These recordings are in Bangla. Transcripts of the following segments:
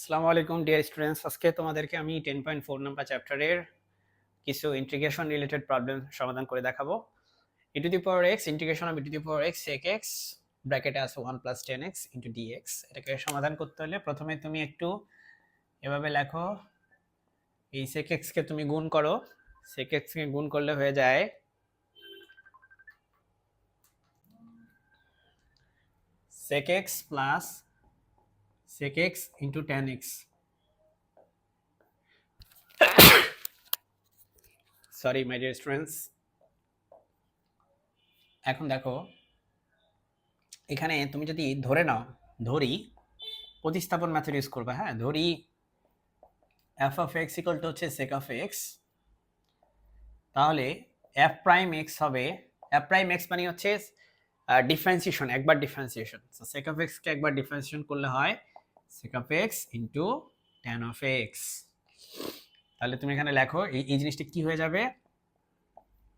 আসসালামু আলাইকুম ডিয়ার স্টুডেন্টস আজকে তোমাদেরকে আমি টেন পয়েন্ট ফোর নাম্বার চ্যাপ্টারের কিছু ইন্টিগ্রেশন রিলেটেড প্রবলেম সমাধান করে দেখাবো। E to the power x integration of e to the power x sec x ব্র্যাকেটে আছে one plus ten x into d x এটাকে সমাধান করতে হলে প্রথমে তুমি একটু এভাবে লেখো, এই সেক এক্সকে তুমি গুণ করো। সেক এক্সকে গুণ করলে হয়ে যায় sec x plus sec x into tan x. Sorry my dear students এখন দেখো, এখানে তুমি যদি ধরে নাও, ধরি, প্রতিস্থাপন মেথড ইউজ করবে হ্যাঁ? ধরি f of x equal to হচ্ছে সেক অফ এক্স তাহলে এফ প্রাইম এক্স হবে এফ প্রাইম এক্স মানে হচ্ছে ডিফারেন্সিয়েশন একবার ডিফারেন্সিয়েশন সেক অফ এক্সকে একবার ডিফারেন্সিয়েশন করলে হয় sec of x into tan of x তাহলে তুমি এখানে লেখো, এই এই জিনিসটা কি হয়ে যাবে?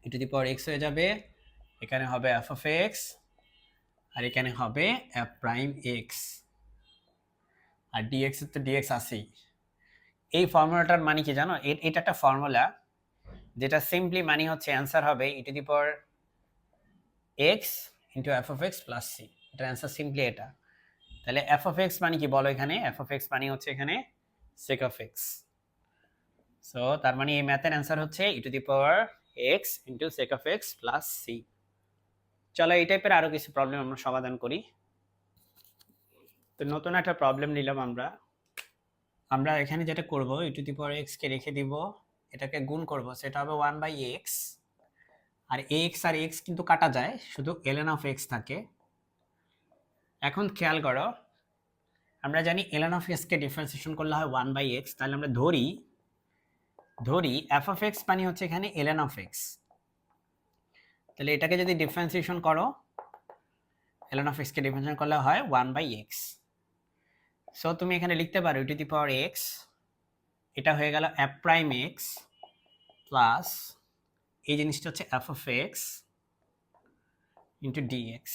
ই টু দি পাওয়ার এক্স হয়ে যাবে, এখানে হবে এফ অফ এক্স আর এখানে হবে এফ প্রাইম এক্স আর ডিএক্স তো ডিএক্স আছেই। এই ফর্মুলাটার মানে কি জানো? এটা একটা ফর্মুলা যেটা সিম্পলি মানে হচ্ছে অ্যান্সার হবে e to the power x into f of x plus c এটা অ্যান্সার সিম্পলি এটা। তাহলে এফ অফ এক্স মানে কি বলো এখানে? এফ অফ এক্স মানে হচ্ছে এখানে সেক অফ এক্স সো তার মানে এই ম্যাথের অ্যান্সার হচ্ছে e to the power x into sec of x plus c চলো এই টাইপের আরও কিছু প্রবলেম আমরা সমাধান করি। তো নতুন একটা প্রবলেম নিলাম আমরা। আমরা এখানে যেটা করব ই টু দি পাওয়ার এক্সকে রেখে দিব, এটাকে গুণ করব, সেটা হবে ওয়ান বাই এক্স আর এক্স আর এক্স কিন্তু কাটা যায়, শুধু এলেন অফ এক্স থাকে। এখন খেয়াল করো, আমরা জানি এলান অফ এক্সকে ডিফারেন্সিয়েশন করলে হয় ওয়ান বাই এক্স তাহলে আমরা ধরি ধরি এফ অফ এক্স মানে হচ্ছে এখানে এলএন অফ এক্স তাহলে এটাকে যদি ডিফারেন্সিয়েশন করো এলএন অফ এক্সকে ডিফারেন্সিয়েশন করলে হয় ওয়ান বাই এক্স সো তুমি এখানে লিখতে পারো টু দি পাওয়ার এক্স এটা হয়ে গেল এফ প্রাইম এক্স প্লাস এই জিনিসটা হচ্ছে F of X into DX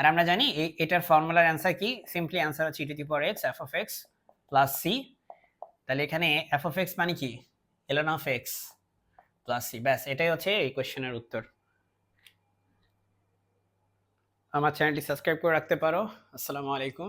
আর আমরা জানি এটার ফর্মুলার অ্যান্সার কি? সিম্পলি অ্যান্সার হচ্ছে e to power x f of x plus c তাহলে এখানে এফ অফ এক্স মানে কি? Ln of x plus c ব্যাস, এটাই হচ্ছে এই কোয়েশ্চেনের উত্তর। আমার চ্যানেলটি সাবস্ক্রাইব করে রাখতে পারো। আসসালামু আলাইকুম।